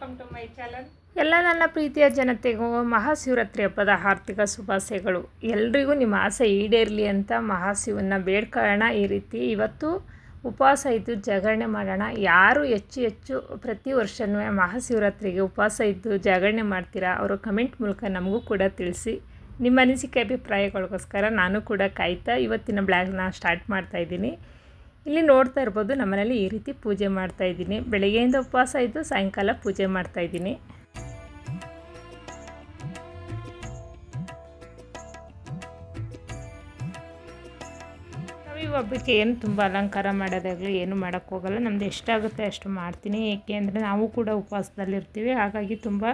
Welcome to my channel ಎಲ್ಲ ನನ್ನ ಪ್ರೀತಿಯ ಜನತೆಗೂ ಮಹಾಶಿವರಾತ್ರಿ ಹಬ್ಬದ ಆರ್ಥಿಕ ಶುಭಾಶಯಗಳು. ಎಲ್ರಿಗೂ ನಿಮ್ಮ ಆಸೆ ಈಡೇರಲಿ ಅಂತ ಮಹಾಶಿವನ ಬೇಡ್ಕೊಳ್ಳೋಣ. ಈ ರೀತಿ ಇವತ್ತು ಉಪವಾಸ ಇದ್ದು ಜಾಗರಣೆ ಮಾಡೋಣ. ಯಾರು ಹೆಚ್ಚು ಹೆಚ್ಚು ಪ್ರತಿ ವರ್ಷವೂ ಮಹಾಶಿವರಾತ್ರಿಗೆ ಉಪವಾಸ ಇದ್ದು ಜಾಗರಣೆ ಮಾಡ್ತೀರಾ ಅವರು ಕಮೆಂಟ್ ಮೂಲಕ ನಮಗೂ ಕೂಡ ತಿಳಿಸಿ. ನಿಮ್ಮ ಅನಿಸಿಕೆ, ಅಭಿಪ್ರಾಯಗಳಿಗೋಸ್ಕರ ನಾನು ಕೂಡ ಕಾಯ್ತಾ ಇವತ್ತಿನ ಬ್ಲಾಗ್ನ ಸ್ಟಾರ್ಟ್ ಮಾಡ್ತಾಯಿದ್ದೀನಿ ಇಲ್ಲಿ ನೋಡ್ತಾ ಇರ್ಬೋದು, ನಮ್ಮನೇಲಿ ಈ ರೀತಿ ಪೂಜೆ ಮಾಡ್ತಾ ಇದ್ದೀನಿ. ಬೆಳಗ್ಗೆಯಿಂದ ಉಪವಾಸ ಇದ್ದು ಸಾಯಂಕಾಲ ಪೂಜೆ ಮಾಡ್ತಾ ಇದ್ದೀನಿ. ಹಬ್ಬಕ್ಕೆ ಏನು ತುಂಬ ಅಲಂಕಾರ ಮಾಡೋದಾಗಲಿ ಏನು ಮಾಡೋಕ್ಕೆ ಹೋಗಲ್ಲ. ನಮ್ದು ಎಷ್ಟಾಗುತ್ತೆ ಅಷ್ಟು ಮಾಡ್ತೀನಿ. ಏಕೆ ಅಂದರೆ ನಾವು ಕೂಡ ಉಪವಾಸದಲ್ಲಿರ್ತೀವಿ. ಹಾಗಾಗಿ ತುಂಬ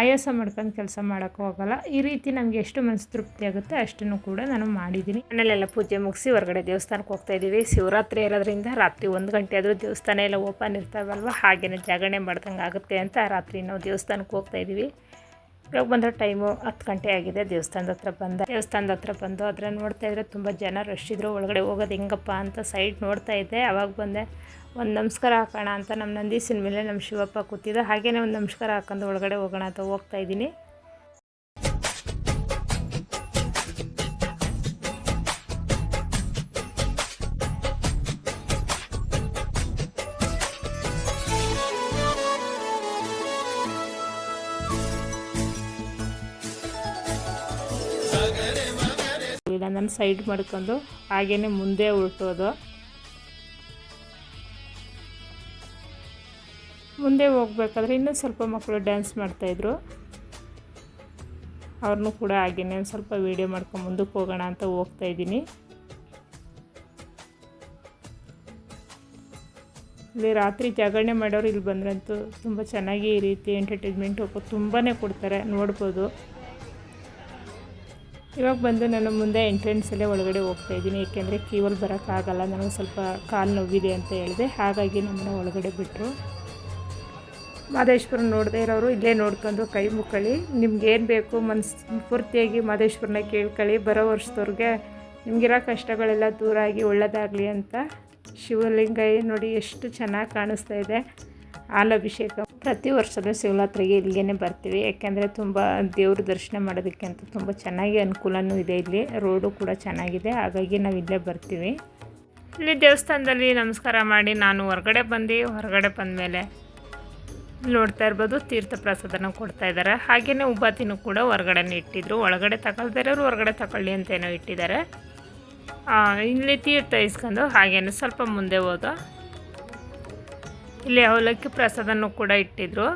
ಆಯಾಸ ಮಾಡ್ಕೊಂಡು ಕೆಲಸ ಮಾಡೋಕ್ಕೆ ಹೋಗಲ್ಲ ಈ ರೀತಿ ನಮಗೆ ಎಷ್ಟು ಮನಸ್ಸು ತೃಪ್ತಿ ಆಗುತ್ತೆ ಅಷ್ಟನ್ನು ಕೂಡ ನಾನು ಮಾಡಿದ್ದೀನಿ. ಮನೇಲೆಲ್ಲ ಪೂಜೆ ಮುಗಿಸಿ ಹೊರಗಡೆ ದೇವಸ್ಥಾನಕ್ಕೆ ಹೋಗ್ತಾ ಇದ್ದೀವಿ. ಶಿವರಾತ್ರಿ ಇರೋದ್ರಿಂದ ರಾತ್ರಿ ಒಂದು ಗಂಟೆ ಆದರೂ ದೇವಸ್ಥಾನ ಎಲ್ಲ ಓಪನ್ ಇರ್ತಾವಲ್ವ? ಹಾಗೇನೆ ಜಾಗರಣೆ ಮಾಡ್ದಂಗೆ ಆಗುತ್ತೆ ಅಂತ ರಾತ್ರಿ ನಾವು ದೇವಸ್ಥಾನಕ್ಕೆ ಹೋಗ್ತಾ ಇದ್ದೀವಿ. ಇವಾಗ ಬಂದ ಟೈಮು ಹತ್ತು ಗಂಟೆ ಆಗಿದೆ, ದೇವಸ್ಥಾನದ ಹತ್ರ ಬಂದ, ದೇವಸ್ಥಾನದ ಹತ್ರ ಬಂದು ಅದರ ನೋಡ್ತಾ ಇದ್ರೆ ತುಂಬ ಜನ ರಶ್ ಇದ್ರು, ಒಳಗಡೆ ಹೋಗೋದು ಹೆಂಗಪ್ಪ ಅಂತ ಸೈಡ್ ನೋಡ್ತಾ ಇದ್ದೆ. ಅವಾಗ ಬಂದೆ, ಒಂದು ನಮಸ್ಕಾರ ಹಾಕೋಣ ಅಂತ ನಮ್ಮ ನಂದೀಸಿನ ಮೇಲೆ ನಮ್ಮ ಶಿವಪ್ಪ ಕೂತಿದ್ದೆ, ಹಾಗೇನೆ ಒಂದು ನಮಸ್ಕಾರ ಹಾಕೊಂಡು ಒಳಗಡೆ ಹೋಗೋಣ ಅಂತ ಹೋಗ್ತಾ ಇದ್ದೀನಿ. ಇಲ್ಲ ಸೈಡ್ ಮಾಡ್ಕೊಂಡು ಹಾಗೇನೆ ಮುಂದೆ ಹೊರಟೋದು ಮುಂದೆ ಹೋಗ್ಬೇಕಾದ್ರೆ ಇನ್ನೂ ಸ್ವಲ್ಪ ಮಕ್ಕಳು ಡ್ಯಾನ್ಸ್ ಮಾಡ್ತಾಯಿದ್ರು. ಅವ್ರನ್ನೂ ಕೂಡ ಹಾಗೇನೆ ಒಂದು ಸ್ವಲ್ಪ ವೀಡಿಯೋ ಮಾಡ್ಕೊಂಡು ಮುಂದಕ್ಕೆ ಹೋಗೋಣ ಅಂತ ಹೋಗ್ತಾ ಇದ್ದೀನಿ ಇಲ್ಲಿ ರಾತ್ರಿ ಜಾಗರಣೆ ಮಾಡೋರು ಇಲ್ಲಿ ಬಂದ್ರಂತೂ ತುಂಬ ಚೆನ್ನಾಗಿ ಈ ರೀತಿ ಎಂಟರ್ಟೈನ್ಮೆಂಟ್ ತುಂಬಾ ಕೊಡ್ತಾರೆ, ನೋಡ್ಬೋದು. ಇವಾಗ ಬಂದು ನಾನು ಮುಂದೆ ಎಂಟ್ರೆನ್ಸಲ್ಲೇ ಒಳಗಡೆ ಹೋಗ್ತಾ ಇದ್ದೀನಿ, ಏಕೆಂದರೆ ಕ್ಯೂವಲ್ಲಿ ಬರೋಕ್ಕಾಗಲ್ಲ ನನಗೆ ಸ್ವಲ್ಪ ಕಾಲು ನೋವಿದೆ ಅಂತ ಹೇಳಿದೆ. ಹಾಗಾಗಿ ನಮ್ಮನ್ನ ಒಳಗಡೆ ಬಿಟ್ಟರು ಮಾದೇಶ್ವರನ ನೋಡದೇ ಇರೋರು ಇಲ್ಲೇ ನೋಡ್ಕೊಂಡು ಕೈ ಮುಕ್ಕಳಿ. ನಿಮ್ಗೆ ಏನು ಬೇಕು ಮನಸ್ಸು ಪೂರ್ತಿಯಾಗಿ ಮಾದೇಶ್ವರನ ಕೇಳ್ಕೊಳ್ಳಿ. ಬರೋ ವರ್ಷದವ್ರಿಗೆ ನಿಮಗಿರೋ ಕಷ್ಟಗಳೆಲ್ಲ ದೂರ ಆಗಿ ಒಳ್ಳೆಯದಾಗಲಿ ಅಂತ ಶಿವಲಿಂಗ ನೋಡಿ ಎಷ್ಟು ಚೆನ್ನಾಗಿ ಕಾಣಿಸ್ತಾ ಇದೆ. ಹಾಲಭಿಷೇಕ ಪ್ರತಿ ವರ್ಷದ ಶಿವರಾತ್ರಿಗೆ ಇಲ್ಲಿಗೆ ಬರ್ತೀವಿ. ಯಾಕೆಂದರೆ ತುಂಬ ದೇವ್ರ ದರ್ಶನ ಮಾಡೋದಕ್ಕೆ ಅಂತ ತುಂಬ ಚೆನ್ನಾಗಿ ಅನುಕೂಲನೂ ಇದೆ ಇಲ್ಲಿ. ರೋಡು ಕೂಡ ಚೆನ್ನಾಗಿದೆ. ಹಾಗಾಗಿ ನಾವು ಇಲ್ಲೇ ಬರ್ತೀವಿ. ಇಲ್ಲಿ ದೇವಸ್ಥಾನದಲ್ಲಿ ನಮಸ್ಕಾರ ಮಾಡಿ ನಾನು ಹೊರಗಡೆ ಬಂದು ಹೊರಗಡೆ ಬಂದಮೇಲೆ ನೋಡ್ತಾ ಇರ್ಬೋದು, ತೀರ್ಥ ಪ್ರಸಾದನ ಕೊಡ್ತಾ ಇದ್ದಾರೆ. ಹಾಗೆಯೇ ಉಬಾತಿನೂ ಕೂಡ ಹೊರಗಡೆನೇ ಇಟ್ಟಿದ್ರು. ಒಳಗಡೆ ತಗೊಳ್ತಾ ಹೊರಗಡೆ ತಗೊಳ್ಳಿ ಅಂತೇನೋ ಇಟ್ಟಿದ್ದಾರೆ. ಇಲ್ಲಿ ತೀರ್ಥ ಇಸ್ಕೊಂಡು ಹಾಗೇನೂ ಸ್ವಲ್ಪ ಮುಂದೆ ಹೋದ. ಇಲ್ಲಿ ಅವಲಕ್ಕಿ ಪ್ರಸಾದನೂ ಕೂಡ ಇಟ್ಟಿದ್ರು.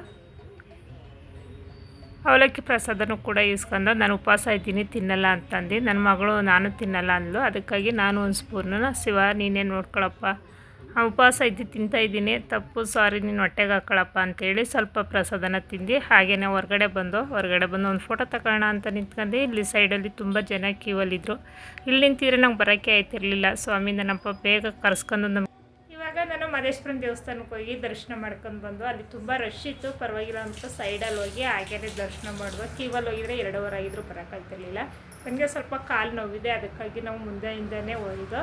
ಅವಲಕ್ಕಿ ಪ್ರಸಾದನೂ ಕೂಡ ಇಸ್ಕೊಂಡು ನಾನು ಉಪವಾಸ ಇದ್ದೀನಿ, ತಿನ್ನಲ್ಲ ಅಂತಂದು. ನನ್ನ ಮಗಳು ನಾನು ತಿನ್ನಲ್ಲ ಅಂದಳು ಅದಕ್ಕಾಗಿ ನಾನು ಒಂದು ಸ್ಪೂರ್ನ ಶಿವ ನೀನೇ ನೋಡ್ಕೊಳಪ್ಪ. ಉಪವಾಸ ಇದ್ದು ತಿಂತಾ ಇದ್ದೀನಿ. ತಪ್ಪು, ಸಾರಿ, ನೀನು ಹೊಟ್ಟೆಗೆ ಹಾಕೊಳ್ಳಪ್ಪ ಅಂತೇಳಿ ಸ್ವಲ್ಪ ಪ್ರಸಾದನ ತಿಂದು ಹಾಗೆಯೇ ಹೊರಗಡೆ ಬಂದು ಹೊರಗಡೆ ಬಂದು ಒಂದು ಫೋಟೋ ತಗೊಳ್ಳೋಣ ಅಂತ ನಿಂತ್ಕೊಂಡು ಇಲ್ಲಿ ಸೈಡಲ್ಲಿ ತುಂಬ ಜನ ಕ್ಯೂವಲ್ಲಿದ್ದರು ಇಲ್ಲಿ ನಿಂತಿದ್ರೆ ನಂಗೆ ಬರೋಕ್ಕೆ ಆಯ್ತಿರಲಿಲ್ಲ. ಸ್ವಾಮಿ, ನನ್ನಪ್ಪ ಬೇಗ ಕರೆಸ್ಕೊಂಡು ನಮ್ಮ ಮಹದೇಶ್ವರನ ದೇವಸ್ಥಾನಕ್ಕೆ ಹೋಗಿ ದರ್ಶನ ಮಾಡ್ಕೊಂಡು ಬಂದು, ಅಲ್ಲಿ ತುಂಬ ರಶ್ ಇತ್ತು. ಪರವಾಗಿಲ್ಲ ಅಂತ ಸೈಡಲ್ಲಿ ಹೋಗಿ ಹಾಗೇನೆ ದರ್ಶನ ಮಾಡುವ. ಕ್ಯೂವಲ್ಲಿ ಹೋಗಿದ್ರೆ ಎರಡೂವರೆ ಆಗಿದ್ರು ಬರೋಕ್ಕಾಗ್ತಿರ್ಲಿಲ್ಲ ನನಗೆ ಸ್ವಲ್ಪ ಕಾಲು ನೋವಿದೆ, ಅದಕ್ಕಾಗಿ ನಾವು ಮುಂದೆಯಿಂದನೇ ಹೋಗಿದ್ದು.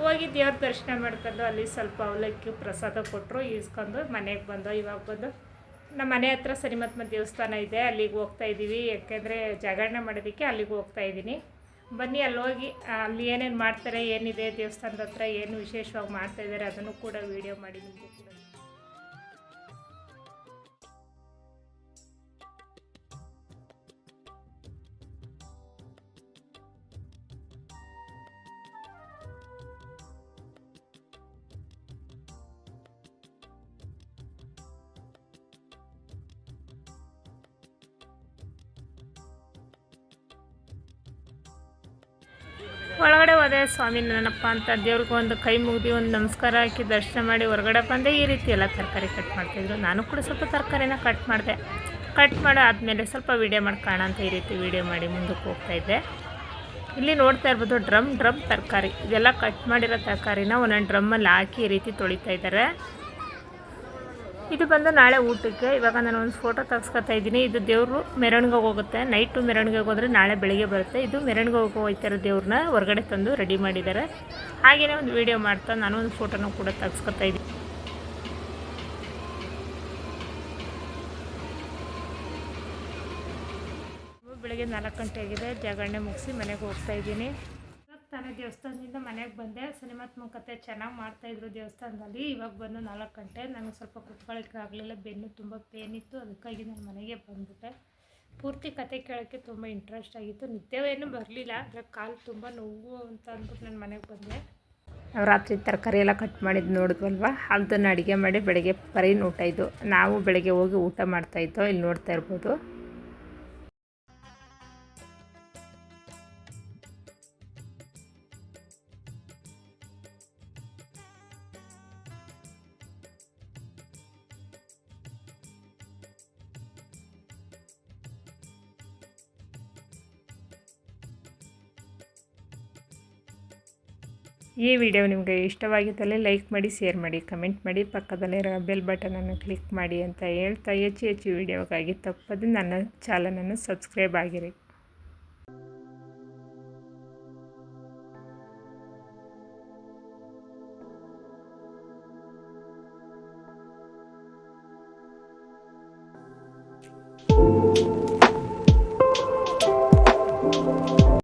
ಹೋಗಿ ದೇವ್ರ ದರ್ಶನ ಮಾಡ್ಕೊಂಡು ಅಲ್ಲಿ ಸ್ವಲ್ಪ ಅವಲಕ್ಕಿ ಪ್ರಸಾದ ಕೊಟ್ಟರು ಈಸ್ಕೊಂಡು ಮನೆಗೆ ಬಂದು, ಇವಾಗ ಬಂದು ನಮ್ಮ ಮನೆ ಹತ್ರ ಸರಿಮತ್ಮ ದೇವಸ್ಥಾನ ಇದೆ. ಅಲ್ಲಿಗೆ ಹೋಗ್ತಾ ಇದ್ದೀವಿ. ಯಾಕೆಂದರೆ ಜಾಗರಣೆ ಮಾಡೋದಕ್ಕೆ ಅಲ್ಲಿಗೆ ಹೋಗ್ತಾ ಇದ್ದೀನಿ. ಬನ್ನಿ ಅಲ್ಲಿ ಹೋಗಿ ಅಲ್ಲಿ ಏನೇನು ಮಾಡ್ತಾರೆ, ಏನಿದೆ, ದೇವಸ್ಥಾನದ ಹತ್ರ ಏನು ವಿಶೇಷವಾಗಿ ಮಾಡ್ತಾ ಇದ್ದಾರೆ, ಅದನ್ನು ಕೂಡ ವೀಡಿಯೋ ಮಾಡಿ ನಿಮಗೆ ಕೂಡ. ಒಳಗಡೆ ಹೋದೆ, ಸ್ವಾಮಿ ನನ್ನಪ್ಪ ಅಂತ ದೇವ್ರಿಗೆ ಒಂದು ಕೈ ಮುಗಿದು ಒಂದು ನಮಸ್ಕಾರ ಹಾಕಿ ದರ್ಶನ ಮಾಡಿ ಹೊರಗಡೆ ಬಂದೆ. ಈ ರೀತಿ ಎಲ್ಲ ತರಕಾರಿ ಕಟ್ ಮಾಡ್ತಾಯಿದ್ರು ನಾನು ಕೂಡ ಸ್ವಲ್ಪ ತರಕಾರಿನ ಕಟ್ ಮಾಡಿದೆ. ಕಟ್ ಮಾಡೋ ಆದಮೇಲೆ ಸ್ವಲ್ಪ ವೀಡಿಯೋ ಮಾಡ್ಕೋಣ ಅಂತ ಈ ರೀತಿ ವೀಡಿಯೋ ಮಾಡಿ ಮುಂದಕ್ಕೆ ಹೋಗ್ತಾಯಿದ್ದೆ ಇಲ್ಲಿ ನೋಡ್ತಾ ಇರ್ಬೋದು, ಡ್ರಮ್ ಡ್ರಮ್ ತರಕಾರಿ. ಇದೆಲ್ಲ ಕಟ್ ಮಾಡಿರೋ ತರಕಾರಿನ ಒಂದೊಂದು ಡ್ರಮ್ಮಲ್ಲಿ ಹಾಕಿ ಈ ರೀತಿ ತೊಳಿತಾ ಇದ್ದಾರೆ. ಇದು ಬಂದು ನಾಳೆ ಊಟಕ್ಕೆ. ಇವಾಗ ನಾನು ಒಂದು ಫೋಟೋ ತಗ್ಸ್ಕೊತಾ ಇದ್ದೀನಿ. ಇದು ದೇವರು ಮೆರವಣಿಗೆ ಹೋಗುತ್ತೆ. ನೈಟು ಮೆರವಣಿಗೆ ಹೋಗೋದ್ರೆ ನಾಳೆ ಬೆಳಿಗ್ಗೆ ಬರುತ್ತೆ. ಇದು ಮೆರವಣಿಗೆ ಹೋಗಿ ಹೋಗ್ತಾರೆ ದೇವ್ರನ್ನ ಹೊರಗಡೆ ತಂದು ರೆಡಿ ಮಾಡಿದ್ದಾರೆ. ಹಾಗೆಯೇ ಒಂದು ವೀಡಿಯೋ ಮಾಡ್ತಾ ನಾನು ಒಂದು ಫೋಟೋನೂ ಕೂಡ ತೆಗ್ಸ್ಕೊತಾ ಇದ್ದೀನಿ. ಬೆಳಗ್ಗೆ ನಾಲ್ಕು ಗಂಟೆ ಆಗಿದೆ. ಜಾಗರಣೆ ಮುಗಿಸಿ ಮನೆಗೆ ಹೋಗ್ತಾ ಇದ್ದೀನಿ. ತಾನೇ ದೇವಸ್ಥಾನದಿಂದ ಮನೆಗೆ ಬಂದೆ. ಸಿನಿಮಾತ್ಮಕ ಕತೆ ಚೆನ್ನಾಗಿ ಮಾಡ್ತಾಯಿದ್ರು ದೇವಸ್ಥಾನದಲ್ಲಿ. ಇವಾಗ ಬಂದು ನಾಲ್ಕು ಗಂಟೆ. ನನಗೆ ಸ್ವಲ್ಪ ಕುತ್ಕೊಳ್ಳೋಕ್ಕೆ ಆಗಲಿಲ್ಲ. ಬೆನ್ನು ತುಂಬ ಪೇನ್ ಇತ್ತು. ಅದಕ್ಕಾಗಿ ನಾನು ಮನೆಗೆ ಬಂದುಬಿಟ್ಟೆ. ಪೂರ್ತಿ ಕತೆ ಕೇಳೋಕ್ಕೆ ತುಂಬ ಇಂಟ್ರೆಸ್ಟ್ ಆಗಿತ್ತು. ನಿದ್ದೆವೇನು ಬರಲಿಲ್ಲ. ಆದರೆ ಕಾಲು ತುಂಬ ನೋವು ಅಂತ ಅಂದ್ಬಿಟ್ಟು ನಾನು ಮನೆಗೆ ಬಂದೆ. ನಾವು ರಾತ್ರಿ ತರಕಾರಿ ಎಲ್ಲ ಕಟ್ ಮಾಡಿದ್ದು ನೋಡಿದ್ವಲ್ವ? ಅದನ್ನು ಅಡುಗೆ ಮಾಡಿ ಬೆಳಗ್ಗೆ ಪರಿನ ಊಟ ಇದ್ದು. ನಾವು ಬೆಳಗ್ಗೆ ಹೋಗಿ ಊಟ ಮಾಡ್ತಾಯಿದ್ದೋ ಇಲ್ಲಿ ನೋಡ್ತಾ ಇರ್ಬೋದು. ಈ ವಿಡಿಯೋ ನಿಮಗೆ ಇಷ್ಟವಾಗಿದ್ದಲ್ಲಿ ಲೈಕ್ ಮಾಡಿ, ಶೇರ್ ಮಾಡಿ, ಕಮೆಂಟ್ ಮಾಡಿ, ಪಕ್ಕದಲ್ಲಿರೋ ಬೆಲ್ ಬಟನನ್ನು ಕ್ಲಿಕ್ ಮಾಡಿ ಅಂತ ಹೇಳ್ತಾ ಹೆಚ್ಚು ಹೆಚ್ಚು ವಿಡಿಯೋಗಾಗಿ ತಪ್ಪದೆ ನನ್ನ ಚಾನಲನ್ನು ಸಬ್ಸ್ಕ್ರೈಬ್ ಆಗಿರಿ.